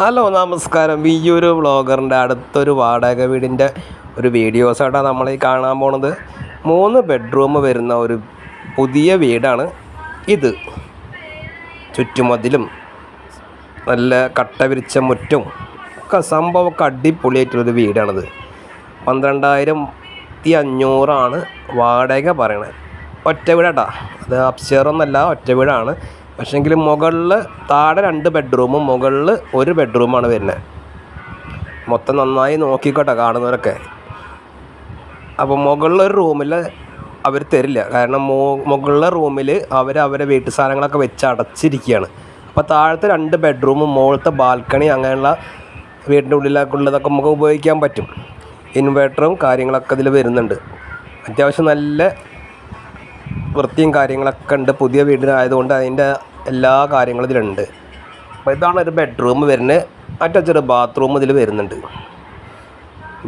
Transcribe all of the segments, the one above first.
Hello നമസ്കാരം. ഈ ഒരു വ്ളോഗറിന്റെ അടുത്തൊരു വാടക വീടിന്റെ ഒരു വീഡിയോസായിട്ടാണ് നമ്മൾ ഈ കാണാൻ പോണത്. മൂന്ന് ബെഡ്റൂം വരുന്ന ഒരു പുതിയ വീടാണ് ഇത്. ചുറ്റുമതിലും നല്ല കട്ട വിരിച്ച മുറ്റും ഒക്കെ സംഭവമൊക്കെ അടിപൊളിയായിട്ടുള്ളൊരു വീടാണിത്. പന്ത്രണ്ടായിരത്തി അഞ്ഞൂറാണ് വാടക പറയണത് ഒറ്റ വീടാട്ടാ. അത് അപ്സ്റ്റെയറൊന്നല്ല ഒറ്റ വീടാണ്. പക്ഷേങ്കിൽ മുകളിൽ താഴെ രണ്ട് ബെഡ്റൂമും മുകളിൽ ഒരു ബെഡ്റൂമാണ് വരുന്നത് മൊത്തം നന്നായി നോക്കിക്കോട്ടെ കാണുന്നവരൊക്കെ. അപ്പോൾ മുകളിലൊരു റൂമിൽ അവർ തരില്ല. കാരണം മോ മുകളിലെ റൂമിൽ അവർ അവരെ വീട്ടു സാധനങ്ങളൊക്കെ വെച്ച് അടച്ചിരിക്കുകയാണ്. അപ്പോൾ താഴത്തെ രണ്ട് ബെഡ്റൂമും മുകളിലത്തെ ബാൽക്കണി അങ്ങനെയുള്ള വീടിന്റെ ഉള്ളിലേക്കുള്ളതൊക്കെ നമുക്ക് ഉപയോഗിക്കാൻ പറ്റും. ഇൻവേർട്ടറും കാര്യങ്ങളൊക്കെ ഇതിൽ വരുന്നുണ്ട്. അത്യാവശ്യം നല്ല വൃത്തിയും കാര്യങ്ങളൊക്കെ ഉണ്ട്. പുതിയ വീടിനായതുകൊണ്ട് അതിന്റെ എല്ലാ കാര്യങ്ങളും ഇതിലുണ്ട്. അപ്പോൾ ഇതാണ് ഒരു ബെഡ്റൂം വരുന്നത്. അറ്റാച്ചൊരു ബാത്റൂം ഇതിൽ വരുന്നുണ്ട്.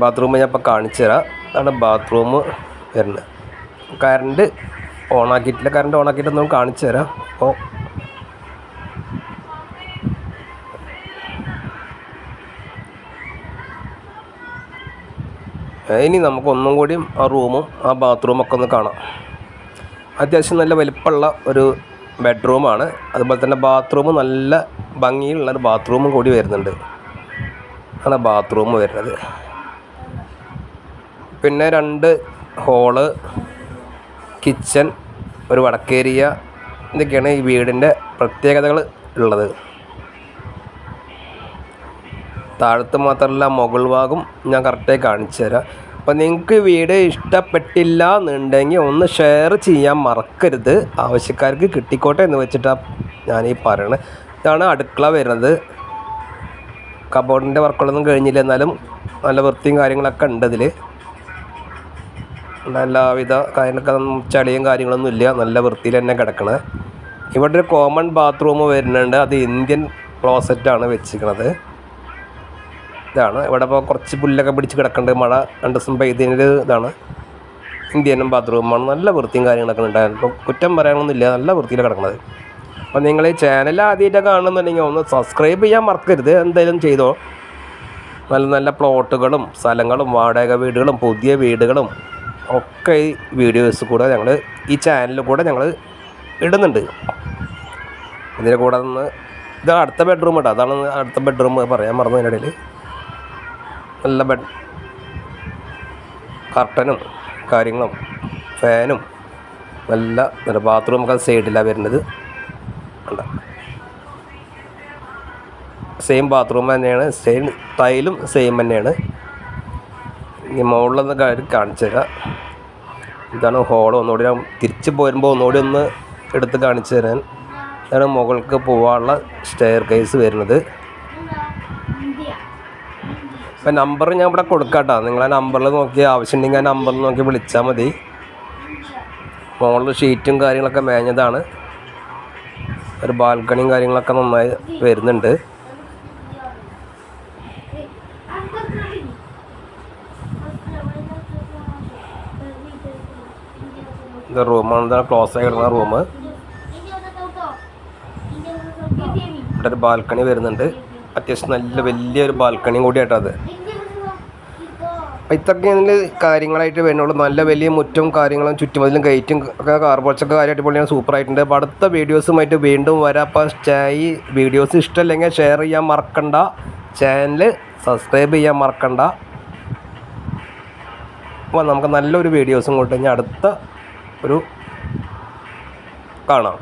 ബാത്റൂം ഞാൻ ഇപ്പോൾ കാണിച്ചു തരാം. അതാണ് ബാത്റൂം വരുന്നത്. കറണ്ട് ഓണാക്കിയിട്ടില്ല കറണ്ട് ഓണാക്കിയിട്ടൊന്നും കാണിച്ചു തരാം. അപ്പോൾ ഇനി നമുക്ക് ഒന്നും കൂടി ആ റൂമും ആ ബാത്റൂമൊക്കെ ഒന്ന് കാണാം. അത്യാവശ്യം നല്ല വലിപ്പമുള്ള ഒരു ബെഡ്റൂമാണ്. അതുപോലെ തന്നെ ബാത്റൂം നല്ല ഭംഗിയുള്ള ഒരു ബാത്റൂമും കൂടി വരുന്നുണ്ട്. ആണ് ബാത്റൂം വരുന്നത്. പിന്നെ രണ്ട് ഹോൾ കിച്ചൺ ഒരു വടക്കേരിയ ഇതൊക്കെയാണ് ഈ വീടിന്റെ പ്രത്യേകതകൾ ഉള്ളത്. താഴത്ത് മാത്രമല്ല മുകൾ ഭാഗം ഞാൻ കറക്റ്റായി കാണിച്ചു തരാം അപ്പോൾ നിങ്ങൾക്ക് വീട് ഇഷ്ടപ്പെട്ടില്ല എന്നുണ്ടെങ്കിൽ ഒന്ന് ഷെയർ ചെയ്യാൻ മറക്കരുത്. ആവശ്യക്കാർക്ക് കിട്ടിക്കോട്ടെ എന്ന് വെച്ചിട്ടാണ് ഞാൻ ഈ പറയണത് ഇതാണ് അടുക്കള വരുന്നത്. കബോർഡിന്റെ വർക്കുകളൊന്നും കഴിഞ്ഞില്ല. എന്നാലും നല്ല വൃത്തിയും കാര്യങ്ങളൊക്കെ ഉണ്ട് ഇതിൽ എല്ലാവിധ കാര്യങ്ങളൊക്കെ ചളിയും കാര്യങ്ങളൊന്നും ഇല്ല. നല്ല വൃത്തിയിൽ തന്നെ കിടക്കണത് ഇവിടെ ഒരു കോമൺ ബാത്റൂം വരുന്നുണ്ട്. അത് ഇന്ത്യൻ ക്ലോസറ്റാണ് വെച്ചിരിക്കുന്നത് ഇതാണ്. ഇവിടെ ഇപ്പോൾ കുറച്ച് പുല്ലൊക്കെ പിടിച്ച് കിടക്കേണ്ടത് മഴ രണ്ട് ദിവസം പെയ്തതിന്റെ ഇതാണ്. ഇന്ത്യനും ബാത്റൂമാണ് നല്ല വൃത്തിയും കാര്യങ്ങളൊക്കെ ഉണ്ടായിരുന്നു കുറ്റം പറയാനൊന്നുമില്ല. നല്ല വൃത്തിയിൽ കിടക്കുന്നത് അപ്പോൾ നിങ്ങൾ ഈ ചാനൽ ആദ്യമായിട്ട് കാണുന്നുണ്ടെങ്കിൽ ഒന്ന് സബ്സ്ക്രൈബ് ചെയ്യാൻ മറക്കരുത്. എന്തായാലും ചെയ്തോ. നല്ല നല്ല പ്ലോട്ടുകളും സ്ഥലങ്ങളും വാടക വീടുകളും പുതിയ വീടുകളും ഒക്കെ ഈ വീഡിയോസ് കൂടെ ഞങ്ങൾ ഈ ചാനലിൽ കൂടെ ഞങ്ങൾ ഇടുന്നുണ്ട്. ഇതിന്റെ കൂടെ നിന്ന് ഇത് അടുത്ത ബെഡ്റൂം കേട്ടോ അതാണ് അടുത്ത ബെഡ്റൂം പറയാൻ മറന്നു അതിനിടയിൽ നല്ല ബെഡ് കർട്ടനും കാര്യങ്ങളും ഫാനും നല്ല നല്ല ബാത്റൂം ഒക്കെ സൈഡിലാണ് വരുന്നത്. ഉണ്ട് സെയിം ബാത്റൂം തന്നെയാണ്. സെയിം ടൈലും സെയിം തന്നെയാണ്. ഇനി മുകളിലൊന്ന് കാര്യം കാണിച്ചു തരാം. ഇതാണ് ഹോൾ ഒന്നുകൂടി ഞാൻ തിരിച്ച് പോരുമ്പോൾ ഒന്നുകൂടി ഒന്ന് എടുത്ത് കാണിച്ചു തരാൻ. ഇതാണ് മുകൾക്ക് പോകാനുള്ള സ്റ്റെയർ കേസ് വരുന്നത്. ഇപ്പം നമ്പർ ഞാൻ ഇവിടെ കൊടുക്കാട്ടോ. നിങ്ങൾ ആ നമ്പറിൽ നോക്കി ആവശ്യമുണ്ടെങ്കിൽ ആ നമ്പറിൽ നോക്കി വിളിച്ചാൽ മതി. മുകളിൽ ഷീറ്റും കാര്യങ്ങളൊക്കെ മേഞ്ഞതാണ്. ഒരു ബാൽക്കണിയും കാര്യങ്ങളൊക്കെ നന്നായി വരുന്നുണ്ട്. ഇത് റൂമാണ് ഇതാണ് ക്ലോസ് ആയി കിടക്കുന്ന റൂം ഇവിടെ ഒരു ബാൽക്കണി വരുന്നുണ്ട്. അത്യാവശ്യം നല്ല വലിയൊരു ബാൽക്കണിയും കൂടിയാട്ടോ അത്. അപ്പം ഇത്രയൊക്കെ കാര്യങ്ങളായിട്ട് വരുന്നുള്ളൂ. നല്ല വലിയ മുറ്റും കാര്യങ്ങളും ചുറ്റുമതിലും കയറ്റും ഒക്കെ കാർബോർഡ്സൊക്കെ കാര്യമായിട്ട് പൊളിയാണ് സൂപ്പറായിട്ടുണ്ട് അപ്പോൾ അടുത്ത വീഡിയോസുമായിട്ട് വീണ്ടും വരാം. അപ്പോൾ ഈ വീഡിയോസ് ഇഷ്ടമല്ലെങ്കിൽ ഷെയർ ചെയ്യാൻ മറക്കണ്ട. ചാനൽ സബ്സ്ക്രൈബ് ചെയ്യാൻ മറക്കണ്ട. അപ്പോൾ നമുക്ക് നല്ലൊരു വീഡിയോസും കൊണ്ട് അടുത്ത ഒരു കാണാം.